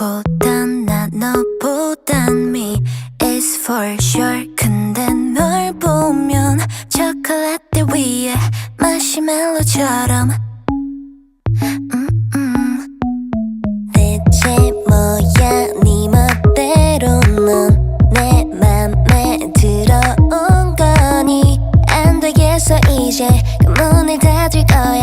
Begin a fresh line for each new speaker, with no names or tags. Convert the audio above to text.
너보단 나 너보단 me is for sure. 근데 널 보면 초콜릿대 위에 마시멜로처럼. 음, 음. 대체 뭐야? 네 멋대로 넌내 맘에 들어온 거니? 안 되겠어 이제. 그 문을 닫을 거야.